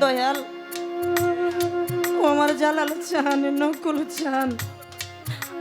দয়ালা ও আমার জালাল চান নকুল চান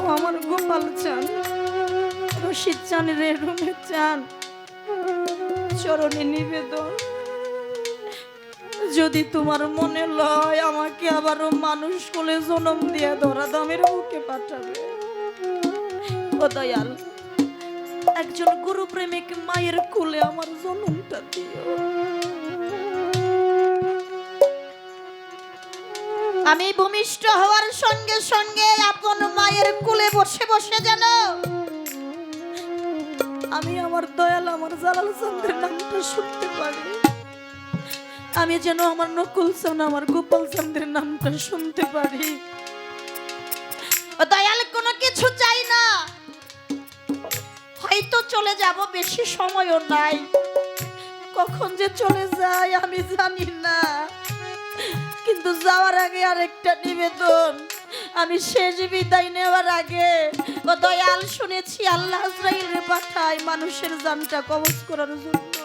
ও আমার গোপাল চান। রশিদ চান রে, রুমে চান। চরণে নিবেদন। যদি তোমার মনে লয়, আমাকে আবারও মানুষ কোলে জনম দিয়ে ধরা দামের বুকে পাঠাবে। ও দয়াল, একজন গুরু প্রেমিক মায়ের কোলে আমার জনমটা দিও। আমি ভূমিষ্ঠ হওয়ার সঙ্গে সঙ্গে আপন মায়ের কোলে বসে বসে যেন আমি আমার দয়াল আমার জালাল চন্দ্রের নামটা শুনতে পারি। আমি যেন আমার নকুল চান আমার গোপাল চন্দ্রের নামটা শুনতে পারি। দয়াল কোনো কিছু চাই না। হয়তো চলে যাব বেশি সময়ও নাই। কখন যে চলে যায় আমি জানি না। কিন্তু যাওয়ার আগে আরেকটা নিবেদন। আমি শেষ বিদায় নেওয়ার আগে ও দয়াল শুনেছি আল্লাহ আজরাইলের পাঠায় মানুষের জানটা কবজ করার জন্য।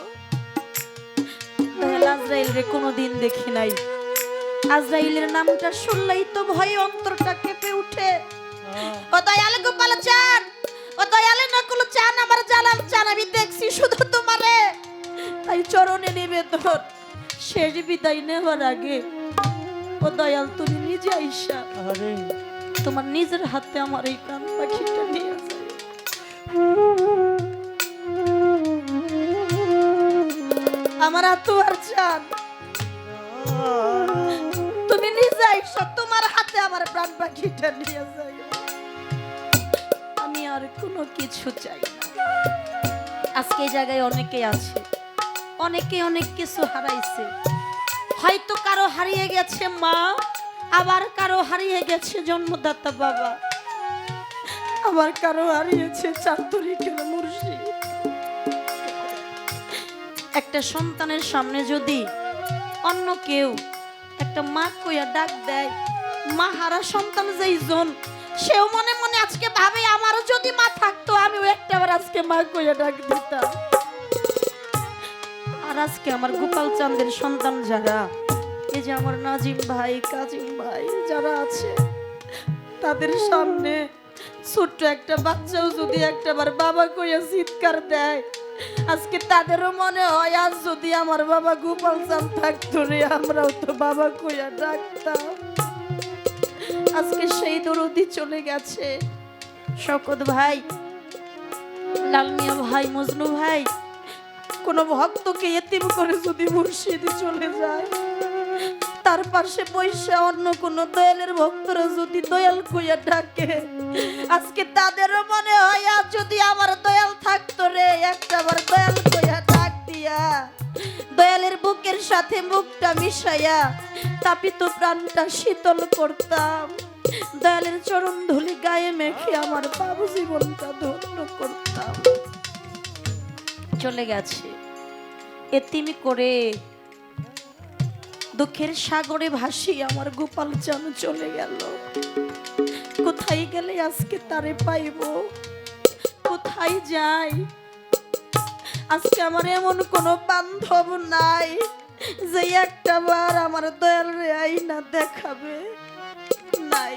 দয়াল আজরাইলরে কোনোদিন দেখি নাই। আজরাইলের নামটা শুনলেই তো ভয়ে অন্তরটা কেঁপে উঠে। ও দয়াল গোপাল চান ও দয়ালে নকুল চান আমার জালাল চান আমি দেখছি শুধু তোমারে। তাই চরণে নিবেদন শেষ বিদায় নেওয়ার আগে দয়াল তুমি নিজে আইসা। আরে। তোমার নিজের হাতে আমার এই প্রাণ পাখিটা নিয়ে আমার আতুয়ার চান। তুমি নিজে আইসা তোমার হাতে আমার প্রাণ পাখিটা নিয়ে যাই আমি আর কোনো কিছু চাই না। আজকে এই জায়গায় অনেকে আছে। অনেকে অনেক কিছু হারাইছে। কারও হারিয়ে গেছে মা, আবার কারও হারিয়ে গেছে জন্মদাতা বাবা। আবার কারও হারিয়েছে চাতুরিকের মুর্শিদ? একটা সন্তানের সামনে যদি অন্য কেউ একটা মা কইয়া ডাক দেয়, মা হারা সন্তান যেই জন, সেও মনে মনে আজকে ভাবে আমারও যদি মা থাকতো, আমিও একটা বার আজকে মা কইয়া ডাক দিতাম। আর আজকে আমার গোপাল চাঁদের সন্তান যারা এই যে আমার নাজিম ভাই, কাজিম ভাই, যারা আছে তাদের সামনে ছোট্ট একটা বাচ্চাও যদি একটাবার বাবা কইয়া চিৎকার দেয়, আজকে তাদেরও মনে হয় আজ যদি আমার বাবা গোপাল চাঁদ থাকতো রে, আমরাও তো বাবা কইয়া ডাকতাম। আজকে সেই দরদি চলে গেছে। শকত ভাই লালমিয়া ভাই, মজনু ভাই, কোন ভক্তকে এতিম করে যদি মুর্শিদ চলে যায়। তার পাশে পয়সা অন্য কোন দয়ালের ভক্তরা যদি দয়াল কইয়া ডাকে, আজকে তাদেরও মনে হয় আর যদি আমার দয়াল থাকতো রে, একটা বার দয়াল কইয়া ডাক দিয়া। দয়ালের বুকের সাথে মুখটা মিশাইয়া তাপিত প্রাণটা শীতল করতাম। দয়ালের চরণ ধুলি গায়ে মেখে আমার বাবু জীবনটা ধন্য করতাম। চলে গেছে। এতিমি করে দুঃখের সাগরে ভাসি আমার গোপাল চান চলে গেল। কোথায় গেলে আজকে তারে পাইব? কোথায় যাই? আজকে আমার এমন কোনো বান্ধব নাই যে একটা বার আমার দয়াল রে আইনা দেখাবে নাই।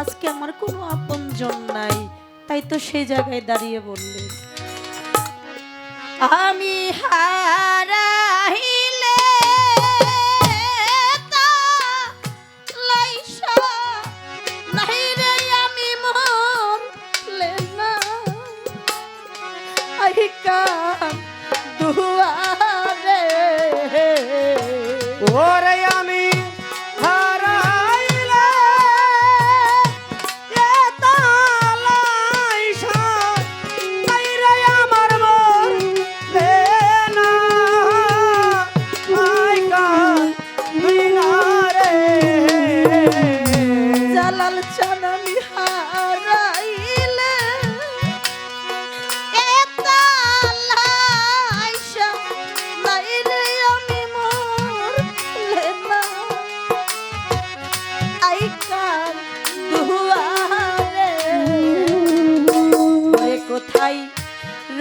আজকে আমার কোনো আপনজন নাই, তাই তো সেই জায়গায় দাঁড়িয়ে বললেন, আমি হারাইলে দুয়ারে ওরে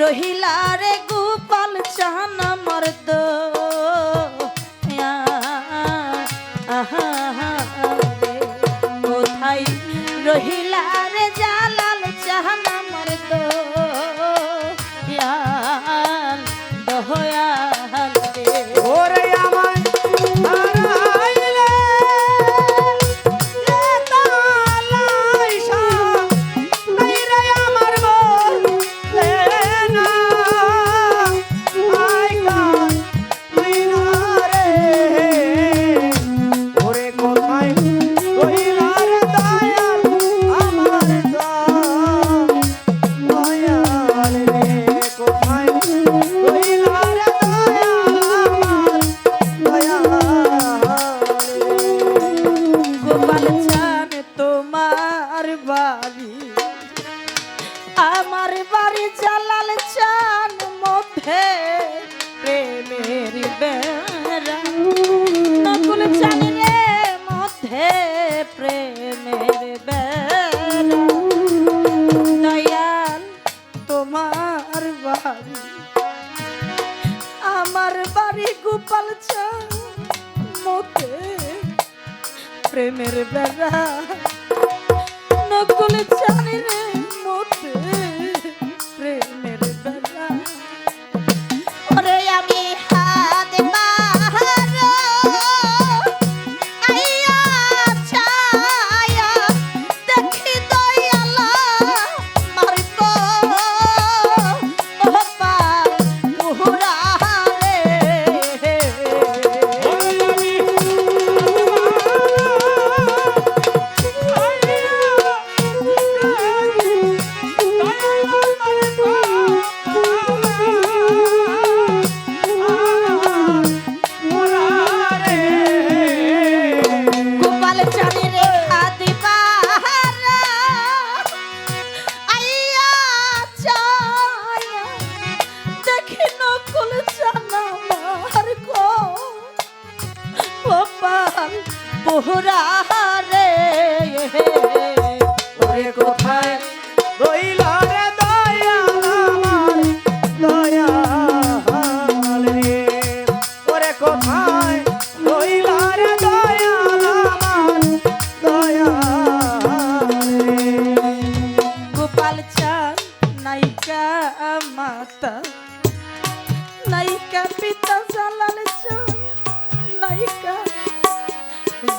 রহিলা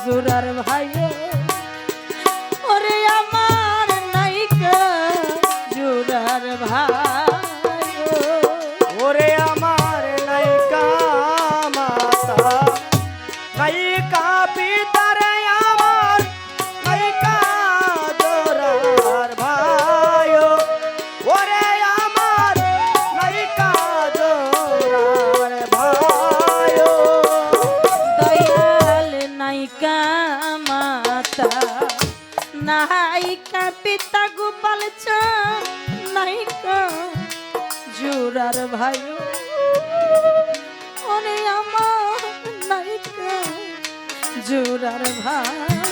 জোরার ভাইয়া পিতা গোপাল চাঁদ নাই জোরার ভাই। ওরে আমার নাই জোরার ভাই।